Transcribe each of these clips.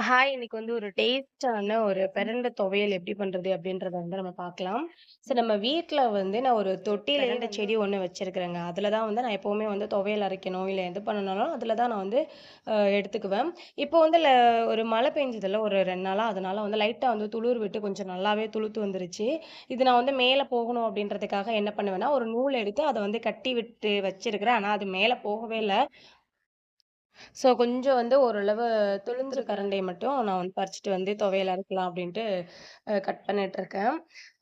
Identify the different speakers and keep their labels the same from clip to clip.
Speaker 1: Hi! இன்னைக்கு வந்து ஒரு டேஸ்ட்டான ஒரு பிரண்ட துவையல் எப்படி பண்றது அப்படின்றத வந்து நம்ம பார்க்கலாம். ஸோ நம்ம வீட்ல வந்து நான் ஒரு தொட்டியில பிரண்ட செடி ஒண்ணு வச்சிருக்கிறேங்க. அதுல தான் வந்து நான் எப்பவுமே வந்து துவையல் அரைக்கணும், இல்ல எது பண்ணணும்னாலும் அதுல தான் நான் வந்து எடுத்துக்குவேன். இப்போ வந்து ஒரு மழை பெஞ்சதுல்ல ஒரு 2 நாளா, அதனால வந்து லைட்டா வந்து துளிர் விட்டு கொஞ்சம் நல்லாவே துளுத்து வந்துருச்சு. இது நான் வந்து மேல போகணும் அப்படின்றதுக்காக என்ன பண்ணுவேன்னா, ஒரு நூல் எடுத்து அத வந்து கட்டி விட்டு வச்சிருக்கிறேன். ஆனா அது மேல போகவே இல்ல. ஸோ கொஞ்சம் வந்து ஓரளவு துளுந்துரு பிரண்டைய மட்டும் நான் வந்து பறிச்சுட்டு வந்து துவையல் அரைக்கலாம் அப்படின்ட்டு கட் பண்ணிட்டுருக்கேன்.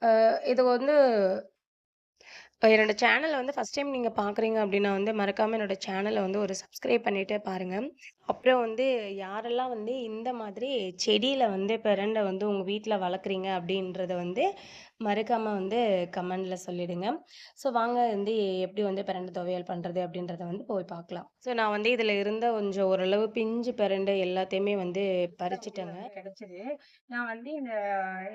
Speaker 1: அ இது வந்து என்னோட சேனல வந்து ஃபர்ஸ்ட் டைம் நீங்க பார்க்குறீங்க அப்படின்னா வந்து மறக்காம என்னோட சேனல வந்து ஒரு சப்ஸ்கிரைப் பண்ணிட்டு பாருங்க. அப்புறம் வந்து யாரெல்லாம் வந்து இந்த மாதிரி செடியில் வந்து பிறண்டை வந்து உங்கள் வீட்டில் வளர்க்குறீங்க அப்படின்றத வந்து மறுக்காமல் வந்து கமெண்டில் சொல்லிடுங்க. ஸோ வாங்க வந்து எப்படி வந்து பிறண்டை துவையல் பண்ணுறது அப்படின்றத வந்து போய் பார்க்கலாம். ஸோ நான் வந்து இதில் இருந்த கொஞ்சம் ஓரளவு பிஞ்சு பிரண்ட எல்லாத்தையுமே வந்து பறிச்சுட்டேங்க. கிடச்சிது நான் வந்து இந்த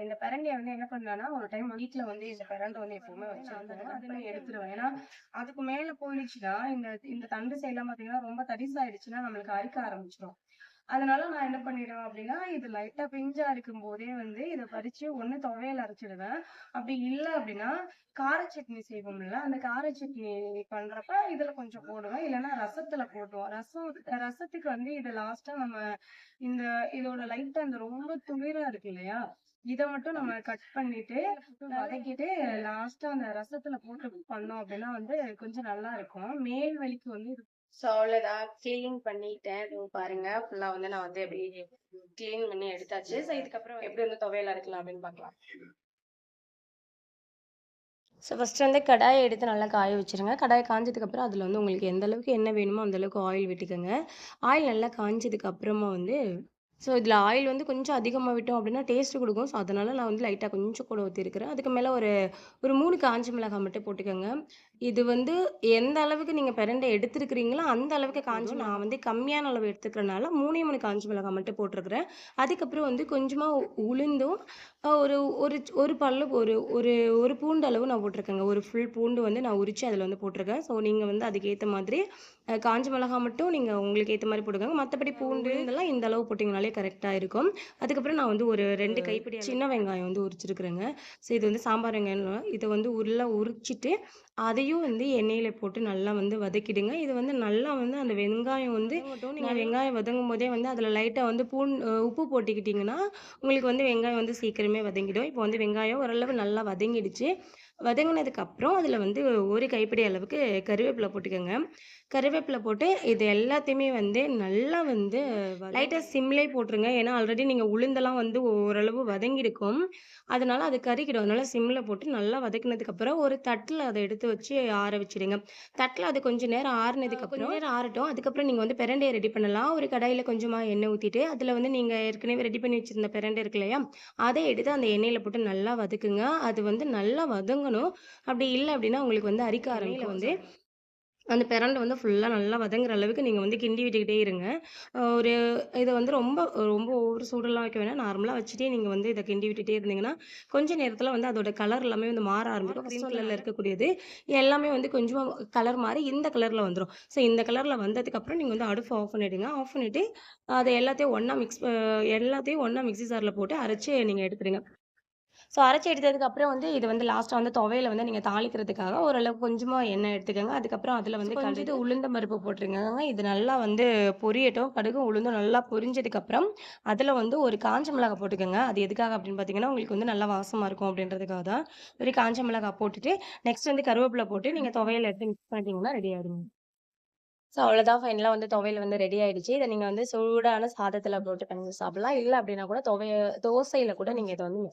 Speaker 1: இந்த பிரண்டையை வந்து என்ன பண்ணேன்னா ஒரு டைம் வீட்டில் வந்து இந்த பிரண்டை வந்து எப்பவுமே வச்சிருப்பேன். அத எடுத்துருவேன். ஏன்னா, அதுக்கு மேலே போயிடுச்சுன்னா, இந்த இந்த தண்டு சைட்லாம் பார்த்தீங்கன்னா, ரொம்ப தடிசாயிடுச்சுன்னா நம்மளுக்கு அரிக்க ஆரம்பிச்சிடும் அதனால நான் என்ன பண்ணிடுவேன் அப்படின்னா, இது லைட்டா பிஞ்சா இருக்கும்போதே வந்து இதை பறிச்சு ஒண்ணு துவையல் அரைச்சிடுவேன். அப்படி இல்ல அப்படின்னா, கார சட்னி செய்வோம்ல, அந்த கார சட்னி பண்றப்ப இதுல கொஞ்சம் போடுவேன். இல்லன்னா ரசத்துல போடுவோம் ரசம் ரசத்துக்கு வந்து இதை லாஸ்டா நம்ம இந்த இதோட லைட்டா அந்த ரொம்ப துளிரா இருக்கு இல்லையா? இத மட்டும் நம்ம கட் பண்ணிட்டு, வதக்கிட்டு லாஸ்டா அந்த ரசத்துல போட்டு பண்ணோம் அப்படின்னா வந்து கொஞ்சம் நல்லா இருக்கும். மேல் வலிக்கு வந்து இது ஸோ அவ்வளோதான். கிளீன் பண்ணிட்டேன். இதோ பாருங்க. ஃபுல்லா வந்து நான் வந்து அப்படியே கிளீன் பண்ணி எடுத்தாச்சு. ஸோ இதுக்கப்புறம் எப்படி வந்து துவையல் இருக்கலாம் அப்படின்னு பார்க்கலாம். ஸோ ஃபஸ்ட் வந்து கடாயை எடுத்து நல்லா காய வச்சுருங்க. கடாயை காஞ்சதுக்கப்புறம் அதில் வந்து உங்களுக்கு எந்த அளவுக்கு என்ன வேணுமோ அந்தளவுக்கு ஆயில் விட்டுக்கோங்க ஆயில் நல்லா காஞ்சதுக்கு அப்புறமா வந்து ஸோ இதில் ஆயில் வந்து கொஞ்சம் அதிகமாக விட்டோம் அப்படின்னா டேஸ்ட் கொடுக்கும் ஸோ அதனால் நான் வந்து லைட்டாக கொஞ்சம் கூட ஊற்றிருக்கிறேன் அதுக்கு மேலே ஒரு ஒரு மூணு காஞ்ச மிளகாய் மட்டும் போட்டுக்கோங்க இது வந்து எந்த அளவுக்கு நீங்க பிரண்ட எடுத்திருக்கிறீங்களோ, அந்த அளவுக்கு காஞ்ச நான் வந்து கம்மியான அளவு எடுத்துக்கிறனால 3ஏ 3 காஞ்ச மிளகாய் மட்டும் போட்டிருக்கிறேன். அதுக்கப்புறம் வந்து கொஞ்சமா உளுந்தும், ஒரு ஒரு ஒரு பல்லு ஒரு ஒரு ஒரு பூண்டு அளவு நான் போட்டிருக்கேங்க. ஒரு ஃபுல் பூண்டு வந்து நான் உரிச்சு அதில வந்து போட்டிருக்கேன். ஸோ நீங்க வந்து அதுக்கேத்த மாதிரி காஞ்ச மிளகாய் மட்டும் நீங்க உங்களுக்கு ஏத்த மாரி போட்டுக்கோங்க. மத்தபடி பூண்டு இதெல்லாம் இந்த அளவு போட்டீங்கனாலே கரெக்ட்டா இருக்கும். அதுக்கப்புறம் நான் வந்து ஒரு 2 கைப்பிடி சின்ன வெங்காயம் வந்து உரிச்சிருக்கிறேங்க. ஸோ இது வந்து சாம்பார் வெங்காயம் இத வந்து உள்ள உரிச்சிட்டு, அதையும் வந்து எண்ணெயில போட்டு நல்லா வந்து வதக்கிடுங்க. இது வந்து நல்லா வந்து அந்த வெங்காயம் வந்து நீங்க வெங்காயம் வதங்கும்போதே வந்து அதில லைட்டா வந்து அ உப்பு போட்டுக்கிட்டீங்கன்னா, உங்களுக்கு வந்து வெங்காயம் வந்து சீக்கிரமே வதங்கிடும். இப்போ வந்து வெங்காயம் ஓரளவு நல்லா வதங்கிடுச்சு. வதங்குனதுக்கு அப்புறம் அதில வந்து ஒரு கைப்பிடி அளவுக்கு கருவேப்பில போட்டுக்கங்க. கருவேப்பில போட்டு இது எல்லாத்தையுமே வந்து நல்லா வந்து லைட்டா சிம்லயே போட்டுருங்க. ஏன்னா ஆல்ரெடி நீங்க உளுந்தெல்லாம் வந்து ஓரளவு வதங்கியிருக்கும். அதனால அது கருகிடும். அதனால சிம்ல போட்டு நல்லா வதக்குனதுக்கப்புறம் ஒரு தட்டுல அத எடுத்து வச்சு ஆற வச்சுடுங்க. தட்டுல அது கொஞ்சம் நேரம் ஆறுனதுக்கு அப்புறம் கொஞ்ச நேரம் ஆறட்டும். அதுக்கப்புறம் நீங்க வந்து பிரண்டைய ரெடி பண்ணலாம். ஒரு கடாயில கொஞ்சமா எண்ணெய் ஊத்திட்டு, அதில வந்து நீங்க ஏற்கனவே ரெடி பண்ணி வச்சிருந்த பிரண்ட இருக்கு இல்லையா? அத எடுத்து அந்த எண்ணெயில போட்டு நல்லா வதக்குங்க. அது வந்து நல்லா வதங்கணும். அப்படி இல்ல அப்படின்னா உங்களுக்கு வந்து அரிக்க ஆரம்பிக்கும். வந்து அந்த பிரண்ட வந்து ஃபுல்லா நல்லா வதங்குற அளவுக்கு நீங்க வந்து கிண்டி விட்டுக்கிட்டே இருங்க. ஒரு இத வந்து ரொம்ப ரொம்ப ஓவர் சூடுலாம் வைக்க வேணாம். நார்மலா வச்சுட்டே நீங்க வந்து இத கிண்டி விட்டுட்டே இருந்தீங்கன்னா, கொஞ்ச நேரத்தில வந்து அதோட கலர் எல்லாமே வந்து மாற ஆரம்பிக்கும். கிரீன் கலர்ல இருக்கக்கூடியது எல்லாமே வந்து கொஞ்சமா கலர் மாறி இந்த கலர்ல வந்துரும். ஸோ இந்த கலர்ல வந்ததுக்கப்புறம் நீங்க வந்து அடுப்ப ஆஃப் பண்ணிடுங்க. ஆஃப் பண்ணிட்டு அத எல்லாத்தையும் ஒண்ணா மிக்ஸ் எல்லாத்தையும் ஒண்ணா மிக்ஸி ஜார்ல போட்டு அரைச்சு நீங்க எடுத்துடுங்க. ஸோ அரைச்சு எடுத்ததுக்கு அப்புறம் வந்து இது வந்து லாஸ்ட்டா வந்து துவையல வந்து நீங்க தாளிக்கிறதுக்காக ஓரளவு கொஞ்சமா எண்ணெய் எடுத்துக்கங்க. அதுக்கப்புறம் அதில வந்து கடுகு, உளுந்தம் பருப்பு போட்டுருங்கங்க. இது நல்லா வந்து பொரியட்டும். கடுகும், உளுந்தும் நல்லா பொரிஞ்சதுக்கப்புறம் அதில வந்து ஒரு காஞ்ச மிளகாய் போட்டுக்கங்க. அது எதுக்காக அப்படின்னு பார்த்தீங்கன்னா, உங்களுக்கு வந்து நல்லா வாசமா இருக்கும் அப்படின்றதுக்காக தான். ஒரு காஞ்ச மிளகாய் போட்டுட்டு, நெக்ஸ்ட் வந்து கருவேப்பில போட்டு நீங்க துவையல் எடுத்து மிக்ஸ் பண்ணிட்டீங்கன்னா ரெடி ஆயிடுங்க. ஸோ அவ்வளோதான் ஃபைனலா வந்து துவையல் வந்து ரெடி ஆயிடுச்சு. இத நீங்க வந்து சூடான சாதத்தில போட்டு பெனஞ்சு சாப்பிடலாம். இல்ல அப்படின்னா கூட துவைய தோசையில கூட நீங்க இத வந்து மிக்ஸ்